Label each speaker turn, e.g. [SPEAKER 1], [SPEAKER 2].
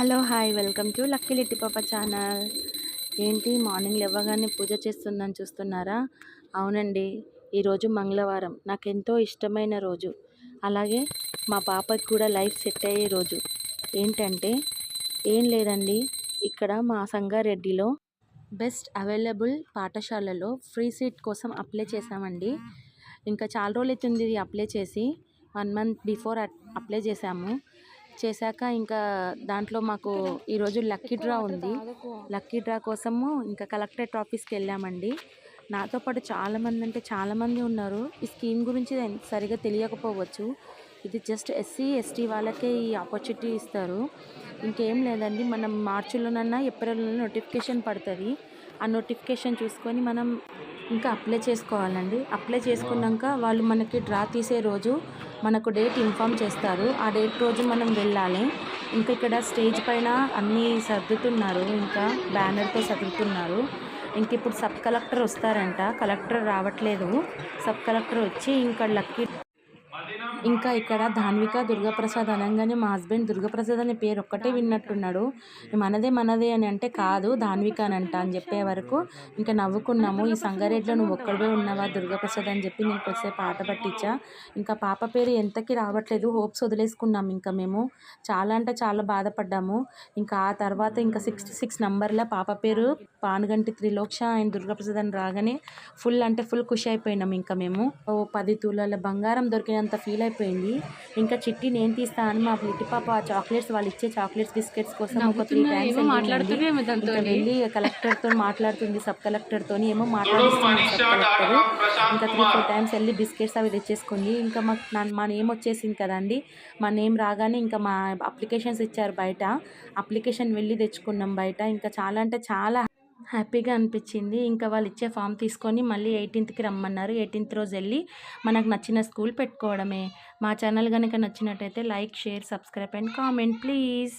[SPEAKER 1] Hello hi welcome to Lucky litti పాప channel. ఏంటి morning లేవగానే పూజ చేస్తుందని చూస్తున్నారా? అవునండి ఈరోజు మంగళవారం. నాకు ఎంతో ఇష్టమైన రోజు. అలాగే మా పాపకి కూడా లైఫ్ సెట్ అయ్యే రోజు. ఏంటంటే ఏం లేదండి ఇక్కడ మా సంగారెడ్డిలో బెస్ట్ అవైలబుల్ పాఠశాలలో ఫ్రీ సీట్ కోసం అప్లై చేశామండి. ఇంకా చాలా రోజులు అవుతుంది ఇది అప్లై చేసి వన్ మంత్ బిఫోర్ అప్లై చేశాము. చేశాక ఇంకా దాంట్లో మాకు ఈరోజు లక్కీ డ్రా ఉంది. లక్కీ డ్రా కోసము ఇంకా కలెక్టరేట్ ఆఫీస్కి వెళ్ళామండి. నాతో పాటు చాలామంది అంటే చాలామంది ఉన్నారు. ఈ స్కీమ్ గురించి సరిగా తెలియకపోవచ్చు. ఇది జస్ట్ ఎస్సీ ఎస్టీ వాళ్ళకే ఈ ఆపర్చునిటీ ఇస్తారు. ఇంకేం లేదండి మనం మార్చిలోనన్నా ఏప్రిల్లో నోటిఫికేషన్ పడుతుంది. ఆ నోటిఫికేషన్ చూసుకొని మనం ఇంకా అప్లై చేసుకోవాలండి. అప్లై చేసుకున్నాక వాళ్ళు మనకి డ్రా తీసే రోజు మనకు డేట్ ఇన్ఫామ్ చేస్తారు. ఆ డేట్ రోజు మనం వెళ్ళాలి. ఇంకా ఇక్కడ స్టేజ్ పైన అన్నీ సర్దుతున్నారు. ఇంకా బ్యానర్తో సర్దుతున్నారు. ఇంక ఇప్పుడు సబ్ కలెక్టర్ వస్తారంట. కలెక్టర్ రావట్లేదు. సబ్ కలెక్టర్ వచ్చి ఇంకా లక్కీ ఇంకా ఇక్కడ ధాన్విక దుర్గాప్రసాద్ అనగానే మా హస్బెండ్ దుర్గాప్రసాద్ అనే పేరు ఒక్కటే విన్నట్టున్నాడు. మనదే మనదే అని అంటే కాదు ధాన్విక అని అంట అని చెప్పే వరకు ఇంకా నవ్వుకున్నాము. ఈ సంగారెడ్డిలో నువ్వు ఒక్కడే ఉన్నావా దుర్గాప్రసాద్ అని చెప్పి నేను కొద్దిసేపు పాట పట్టించా. ఇంకా పాప పేరు ఎంతకి రావట్లేదు. హోప్స్ వదిలేసుకున్నాం ఇంకా మేము. చాలా అంటే చాలా బాధపడ్డాము. ఇంకా ఆ తర్వాత ఇంకా సిక్స్ సిక్స్ నంబర్లో పాప పేరు పానుగంటి త్రిలోక్ష అండ్ దుర్గాప్రసాద్ అని రాగానే ఫుల్ అంటే ఫుల్ ఖుషి అయిపోయినాం ఇంకా మేము. ఓ పది తులాల బంగారం దొరికినంత ఫీల్ అయిపోయింది ఇంకా చిట్టి నేను తీస్తా అని మా లిట్టి పాప ఆ చాక్లెట్స్ వాళ్ళు ఇచ్చే చాక్లెట్స్ బిస్కెట్స్ కోసం ఒక త్రీ టైమ్స్ వెళ్ళి కలెక్టర్తో మాట్లాడుతుంది సబ్ కలెక్టర్ తోని ఏమో మాట్లాడిస్తుంది సబ్ కలెక్టర్. ఇంకా త్రీ ఫోర్ టైమ్స్ వెళ్ళి బిస్కెట్స్ అవి తెచ్చేసుకుంది. ఇంకా మాకు మా నేమ్ వచ్చేసింది కదండి మా నేమ్ రాగానే ఇంకా మా అప్లికేషన్స్ ఇచ్చారు బయట. అప్లికేషన్ వెళ్ళి తెచ్చుకున్నాం బయట. ఇంకా చాలా అంటే చాలా హ్యాపీగా అనిపించింది. ఇంకా వాళ్ళు ఇచ్చే ఫామ్ తీసుకొని మళ్ళీ ఎయిటీన్త్కి రమ్మన్నారు. ఎయిటీన్త్ రోజు వెళ్ళి మనకు నచ్చిన స్కూల్ పెట్టుకోవడమే. మా ఛానల్ కనుక నచ్చినట్టయితే like share subscribe and comment please.